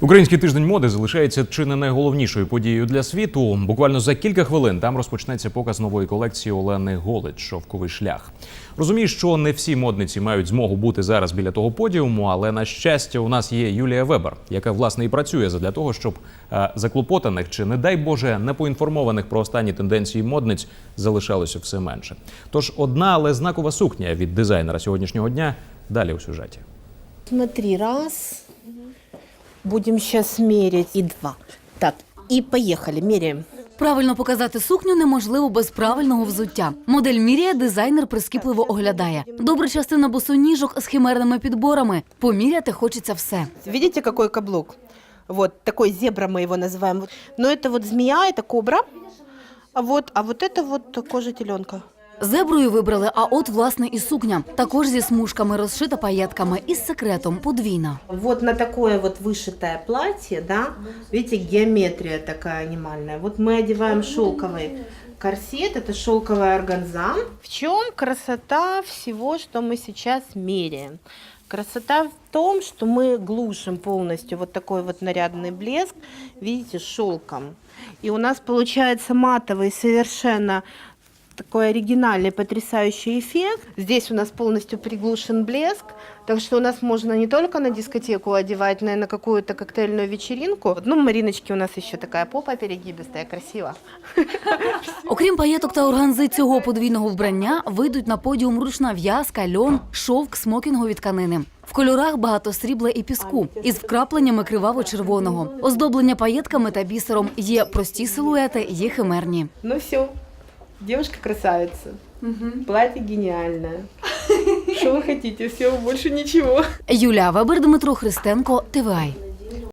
Український тиждень моди залишається чи не найголовнішою подією для світу. Буквально за кілька хвилин там розпочнеться показ нової колекції Олени Голич Шовковий шлях. Розумію, що не всі модниці мають змогу бути зараз біля того подіуму, але на щастя, у нас є Юлія Вебер, яка власне і працює задля того, щоб е, заклопотаних чи не дай Боже непоінформованих про останні тенденції модниць залишалося все менше. Тож одна, але знакова сукня від дизайнера сьогоднішнього дня далі у сюжеті. Смотри, раз. Будем сейчас мерить. И два. Так, и поехали, меряем. Правильно показати сукню неможливо без правильного взуття. Модель міряє, дизайнер прискіпливо оглядає. Добра частина босоніжок з химерними підборами. Поміряти хочеться все. Видите, какой каблук? Вот такой зебра мы его называем. Но это вот змея, это кобра. А вот, а вот это вот кожа теленка. Зеброю вибрали, а от власне і сукня. Також зі смужками розшита паєтками і з секретом подвійна. Вот на такое вот вышитое платье, да, видите, геометрия такая анимальная. Вот мы одеваем шелковый корсет, это шелковая органза. В чем красота всего, что мы сейчас меряем? Красота в том, что мы глушим полностью вот такой вот нарядный блеск, видите, шелком. И у нас получается матовый совершенно такой оригинальный, потрясающий эффект. Здесь у нас полностью приглушен блеск, так что у нас можно не только на дискотеку одевать, но и на какую-то коктейльную вечеринку. Ну, Мариночки у нас еще такая попа перегибистая, красиво. Окрім паєток та органзи цього подвійного вбрання, вийдуть на подіум ручна в'язка, льон, шовк, смокінгові тканини. В кольорах багато срібла і піску із вкрапленнями криваво-червоного. Оздоблення паєтками та бісером є прості силуети, є химерні. Ну все, девушка красавица. Платье гениальное. Что вы хотите? Все, больше ничего. Юлія Вебер, Дмитро Христенко, ТВАЙ.